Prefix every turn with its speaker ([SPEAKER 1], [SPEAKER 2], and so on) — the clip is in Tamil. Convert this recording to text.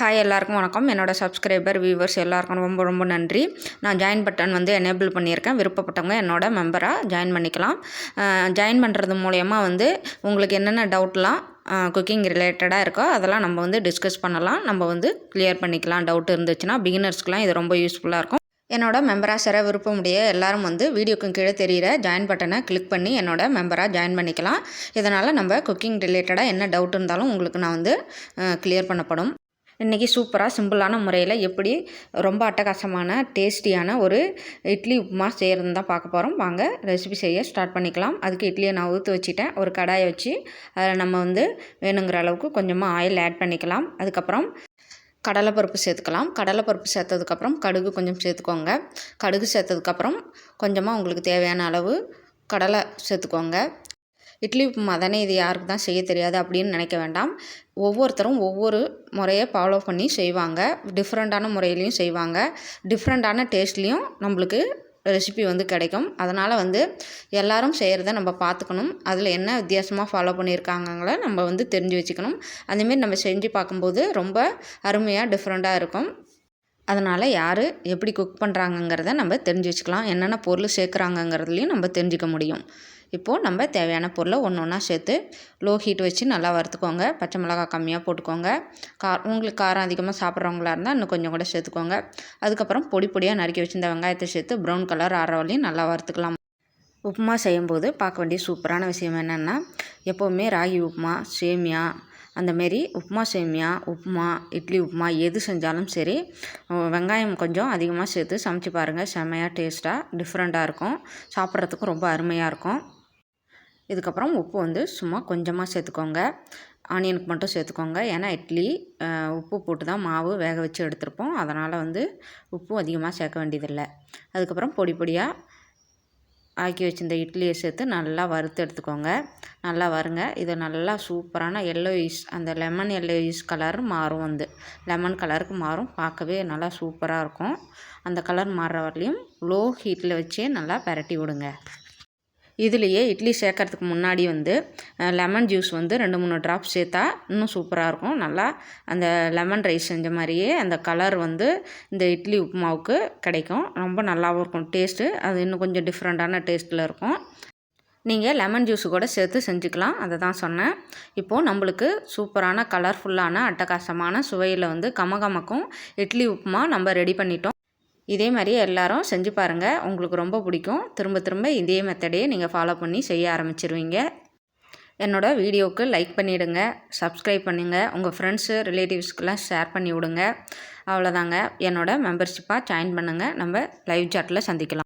[SPEAKER 1] ஹாய் எல்லாருக்கும் வணக்கம். என்னோடய சப்ஸ்கிரைபர் வியூவர்ஸ் எல்லாருக்கும் ரொம்ப ரொம்ப நன்றி. நான் ஜாயின் பட்டன் வந்து எனேபிள் பண்ணியிருக்கேன். விருப்பப்பட்டவங்க என்னோட மெம்பராக ஜாயின் பண்ணிக்கலாம். ஜாயின் பண்ணுறது மூலயமா வந்து உங்களுக்கு என்னென்ன டவுட்லாம் குக்கிங் ரிலேட்டடாக இருக்கோ அதெல்லாம் நம்ம வந்து டிஸ்கஸ் பண்ணலாம். நம்ம வந்து கிளியர் பண்ணிக்கலாம். டவுட் இருந்துச்சுன்னா பிகினர்ஸ்க்குலாம் இது ரொம்ப யூஸ்ஃபுல்லாக இருக்கும். என்னோட மெம்பராக சேர விருப்பமுடைய எல்லாரும் வந்து வீடியோக்கும் கீழே தெரிகிற ஜாயின் பட்டனை கிளிக் பண்ணி என்னோட மெம்பராக ஜாயின் பண்ணிக்கலாம். இதனால் நம்ம குக்கிங் ரிலேட்டடாக என்ன டவுட் இருந்தாலும் உங்களுக்கு நான் வந்து கிளியர் பண்ணப்படும். இன்றைக்கி சூப்பராக சிம்பிளான முறையில் எப்படி ரொம்ப அட்டகாசமான டேஸ்டியான ஒரு இட்லி உப்புமா செய்கிறதுன்னு தான் பார்க்க போகிறோம் வாங்க ரெசிபி செய்ய ஸ்டார்ட் பண்ணிக்கலாம். அதுக்கு இட்லியை நான் ஊற்று வச்சுட்டேன். ஒரு கடாயை வச்சு அதில் நம்ம வந்து வேணுங்கிற அளவுக்கு கொஞ்சமாக ஆயில் ஆட் பண்ணிக்கலாம். அதுக்கப்புறம் கடலைப்பருப்பு சேர்த்துக்கலாம். கடலைப்பருப்பு சேர்த்ததுக்கப்புறம் கடுகு கொஞ்சம் சேர்த்துக்கோங்க. கடுகு சேர்த்ததுக்கப்புறம் கொஞ்சமாக உங்களுக்கு தேவையான அளவு கடலை சேர்த்துக்கோங்க. இட்லி உப்புமா தானே இது யாருக்கு தான் செய்ய தெரியாது அப்படின்னு நினைக்க வேண்டாம். ஒவ்வொருத்தரும் ஒவ்வொரு முறையை ஃபாலோ பண்ணி செய்வாங்க. டிஃப்ரெண்ட்டான முறையிலையும் செய்வாங்க. டிஃப்ரெண்ட்டான டேஸ்ட்லேயும் நம்மளுக்கு ரெசிபி வந்து கிடைக்கும். அதனால் வந்து எல்லோரும் செய்கிறத நம்ம பார்த்துக்கணும். அதில் என்ன வித்தியாசமாக ஃபாலோ பண்ணியிருக்காங்கள நம்ம வந்து தெரிஞ்சு வச்சுக்கணும். அந்தமாரி நம்ம செஞ்சு பார்க்கும்போது ரொம்ப அருமையாக டிஃப்ரெண்ட்டாக இருக்கும். அதனால் யார் எப்படி குக் பண்ணுறாங்கங்கிறத நம்ம தெரிஞ்சு வச்சுக்கலாம். என்னென்ன பொருள் சேர்க்குறாங்கங்கிறதுலையும் நம்ம தெரிஞ்சுக்க முடியும். இப்போது நம்ம தேவையான பொருளை ஒன்று ஒன்றா சேர்த்து லோ ஹீட் வச்சு நல்லா வறுத்துக்கோங்க. பச்சை மிளகா கம்மியாக போட்டுக்கோங்க. கா உங்களுக்கு காரம் அதிகமாக சாப்பிட்றவங்களா இருந்தால் இன்னும் கொஞ்சம் கூட சேர்த்துக்கோங்க. அதுக்கப்புறம் பொடி பொடியாக நறுக்கி வச்சுருந்த வெங்காயத்தை சேர்த்து ப்ரௌன் கலர் ஆற வரையும் நல்லா வறுத்துக்கலாம். உப்புமா செய்யும்போது பார்க்க வேண்டிய சூப்பரான விஷயம் என்னென்னா எப்போவுமே ராகி உப்புமா சேமியா அந்தமாரி உப்புமா சேமியா உப்புமா இட்லி உப்புமா எது செஞ்சாலும் சரி வெங்காயம் கொஞ்சம் அதிகமாக சேர்த்து சமைச்சு பாருங்கள் செம்மையாக டேஸ்ட்டாக டிஃப்ரெண்ட்டாக இருக்கும். சாப்பிட்றதுக்கும் ரொம்ப அருமையாக இருக்கும். இதுக்கப்புறம் உப்பு வந்து சும்மா கொஞ்சமாக சேர்த்துக்கோங்க. ஆனியனுக்கு மட்டும் சேர்த்துக்கோங்க. ஏன்னா இட்லி உப்பு போட்டு தான் மாவு வேக வச்சு எடுத்துருப்போம். அதனால் வந்து உப்பு அதிகமாக சேர்க்க வேண்டியதில்லை. அதுக்கப்புறம் பொடி பொடியாக ஆக்கி வச்சுருந்த இட்லியை சேர்த்து நல்லா வறுத்து எடுத்துக்கோங்க. நல்லா வருங்க. இது நல்லா சூப்பரான எல்லோயிஸ் அந்த லெமன் எல்லோயிஸ் கலர் மாறும் வந்து. லெமன் கலருக்கு மாறும். பார்க்கவே நல்லா சூப்பராக இருக்கும். அந்த கலர் மாறுற வரலையும் லோ ஹீட்டில் வச்சே நல்லா பரட்டி விடுங்க. இதுலேயே இட்லி சேர்க்கறதுக்கு முன்னாடி வந்து லெமன் ஜூஸ் வந்து ரெண்டு மூணு ட்ராப் சேர்த்தா இன்னும் சூப்பராக இருக்கும். நல்லா அந்த லெமன் ரைஸ் செஞ்ச மாதிரியே அந்த கலர் வந்து இந்த இட்லி உப்புமாவுக்கு கிடைக்கும். ரொம்ப நல்லாவும் இருக்கும் டேஸ்ட்டு அது இன்னும் கொஞ்சம் டிஃப்ரெண்ட்டான டேஸ்ட்டில் இருக்கும். நீங்கள் லெமன் ஜூஸு கூட சேர்த்து செஞ்சுக்கலாம். அதை தான் சொன்னேன். இப்போது நம்மளுக்கு சூப்பரான கலர்ஃபுல்லான அட்டகாசமான சுவையில் வந்து கமகமக்கும் இட்லி உப்புமா நம்ம ரெடி பண்ணிட்டோம். இதே மாதிரி எல்லாரும் செஞ்சு பாருங்கள் உங்களுக்கு ரொம்ப பிடிக்கும். திரும்ப திரும்ப இதே மெத்தடே நீங்கள் ஃபாலோ பண்ணி செய்ய ஆரம்பிச்சிருவீங்க. என்னோடய வீடியோவுக்கு லைக் பண்ணிவிடுங்க சப்ஸ்கிரைப் பண்ணுங்கள் உங்கள் ஃப்ரெண்ட்ஸு ரிலேட்டிவ்ஸ்க்கெலாம் ஷேர் பண்ணி விடுங்க. அவ்வளோதாங்க என்னோடய மெம்பர்ஷிப்பாக ஜாயின் பண்ணுங்கள் நம்ம லைவ் சாட்டில் சந்திக்கலாம்.